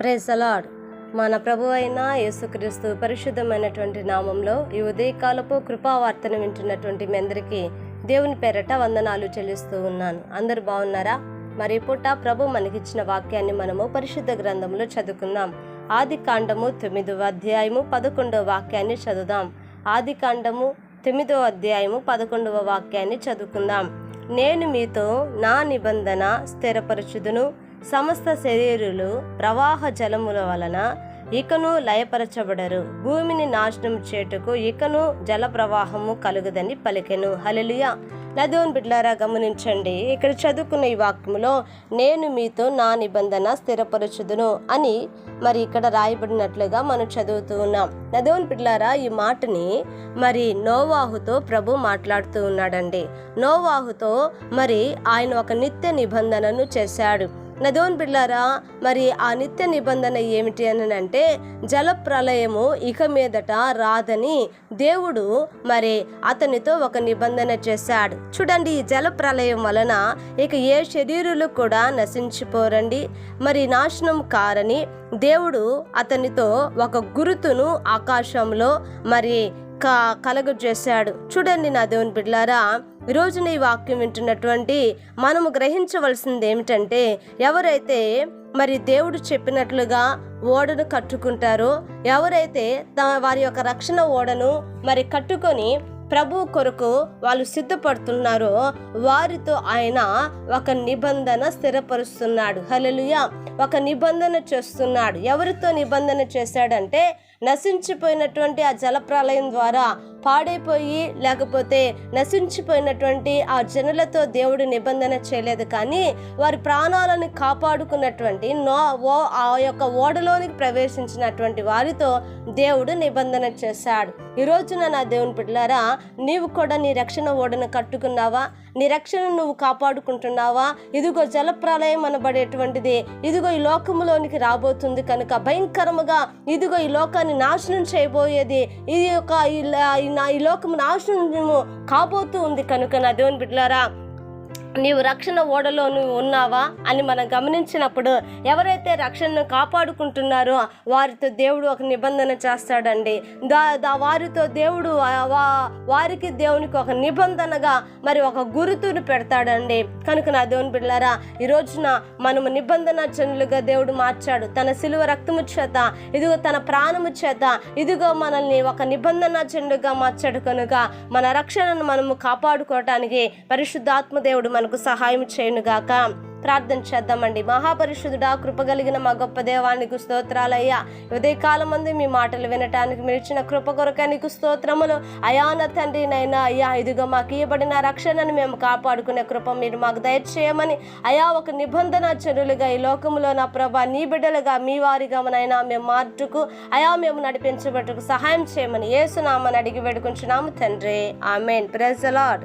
Praise the Lord మన ప్రభు అయిన యేసుక్రీస్తు పరిశుద్ధమైనటువంటి నామంలో ఈ ఉదయకాలపు కృపావార్తను వింటున్నటువంటి మీ అందరికీ దేవుని పేరట వందనాలు చెల్లిస్తూ ఉన్నాను. అందరు బాగున్నారా? మరి పూట ప్రభు మనకిచ్చిన వాక్యాన్ని మనము పరిశుద్ధ గ్రంథంలో చదువుకుందాం. ఆది కాండము తొమ్మిదవ అధ్యాయము పదకొండవ వాక్యాన్ని చదువుదాం. ఆది కాండము తొమ్మిదవ అధ్యాయము పదకొండవ వాక్యాన్ని చదువుకుందాం. నేను మీతో నా నిబంధన స్థిరపరచుదును. సమస్త శరీరులు ప్రవాహ జలముల వలన ఇకను లయపరచబడరు. భూమిని నాశనం చేటుకు ఇకను జల ప్రవాహము కలుగుదని పలికెను. హలెలుయ నదోన్ బిడ్లారా గమనించండి. ఇక్కడ చదువుకున్న ఈ వాక్యములో నేను మీతో నా నిబంధన స్థిరపరచుదును అని మరి ఇక్కడ రాయబడినట్లుగా మనం చదువుతూ ఉన్నాం. నదోన్ బిడ్లారా ఈ మాటని మరి నోవాహుతో ప్రభు మాట్లాడుతూ ఉన్నాడండి. నోవాహుతో మరి ఆయన ఒక నిత్య నిబంధనను చేశాడు. నదోన్ బిళ్ళారా మరి ఆ నిత్య నిబంధన ఏమిటి అని అంటే జల ప్రళయము ఇక మీదట రాదని దేవుడు మరి అతనితో ఒక నిబంధన చేశాడు. చూడండి ఈ జల ప్రళయం వలన ఇక ఏ శరీరులు కూడా నశించిపోరండి. మరి నాశనం కారని దేవుడు అతనితో ఒక గురుతును ఆకాశంలో మరి క కలగ చేశాడు చూడండి నా దేవుని బిడ్లారా ఈరోజున ఈ వాక్యం వింటున్నటువంటి మనము గ్రహించవలసింది ఏమిటంటే ఎవరైతే మరి దేవుడు చెప్పినట్లుగా ఓడను కట్టుకుంటారో ఎవరైతే త- వారి యొక్క రక్షణ ఓడను మరి కట్టుకొని ప్రభు కొరకు వాళ్ళు సిద్ధపడుతున్నారో వారితో ఆయన ఒక నిబంధన స్థిరపరుస్తున్నాడు. హల్లెలూయా. ఒక నిబంధన చేస్తున్నాడు. ఎవరితో నిబంధన చేశాడంటే నశించిపోయినటువంటి ఆ జలప్రలయం ద్వారా పాడైపోయి లేకపోతే నశించిపోయినటువంటి ఆ జనులతో దేవుడు నిబంధన చేయలేదు. కానీ వారి ప్రాణాలను కాపాడుకున్నటువంటి నో ఓ ఆ యొక్క ఓడలోనికి ప్రవేశించినటువంటి వారితో దేవుడు నిబంధన చేశాడు. ఈ రోజున నా దేవుని బిడ్డలారా నీవు కూడా నీ రక్షణ ఓడను కట్టుకున్నావా? నీ రక్షణ నువ్వు కాపాడుకుంటున్నావా? ఇదిగో జలప్రలయం అనబడేటువంటిది. ఇదిగో ఈ లోకములోనికి రాబోతుంది కనుక భయంకరముగా ఇదిగో ఈ లోకాన్ని నాశనం చేయబోయేది. ఇది ఒక ఈ నా- ఈ లోకము నాశనం కాబోతూ ఉంది కనుక నా దేవుని బిడ్డలారా. నీవు రక్షణ ఓడలో నువ్వు ఉన్నావా అని మనం గమనించినప్పుడు ఎవరైతే రక్షణను కాపాడుకుంటున్నారో వారితో దేవుడు ఒక నిబంధన చేస్తాడండి. దా దా వారితో దేవుడు వారికి దేవునికి ఒక నిబంధనగా మరి ఒక గురుతును పెడతాడండి. కనుక నా దేవుని బిడ్డలారా ఈ రోజున మనము నిబంధన జనులుగా దేవుడు మార్చాడు. తన సిలువ రక్తము చేత ఇదిగో తన ప్రాణము చేత ఇదిగో మనల్ని ఒక నిబంధన జనులుగా మార్చాడు కనుక మన రక్షణను మనము కాపాడుకోవటానికి పరిశుద్ధాత్మ దేవుడు మన మనకు సహాయం చేయనుగాక. ప్రార్థన చేద్దామండి. మహాపరిశుద్ధుడా కృపగలిగిన మా గొప్ప దేవానికి స్తోత్రాలయ్యా. ఉదయకాలం మంది మీ మాటలు వినటానికి మీరు ఇచ్చిన కృప కొరకానికి నీకు స్తోత్రములు. అయాన తండ్రి నైనా అయ్యా ఇదిగో మాకు ఇవ్వబడిన రక్షణను మేము కాపాడుకునే కృప మీరు మాకు దయచేయమని. అయా ఒక నిబంధన చర్యలుగా ఈ లోకములో నా ప్రభా నీ బిడ్డలుగా మీ వారిగా నైనా మేము మార్చుకు అయా మేము నడిపించబట్టుకు సహాయం చేయమని ఏసునామని అడిగి వేడుకుంటున్నాము తండ్రి. ఆమెన్. ప్రెజలాడ్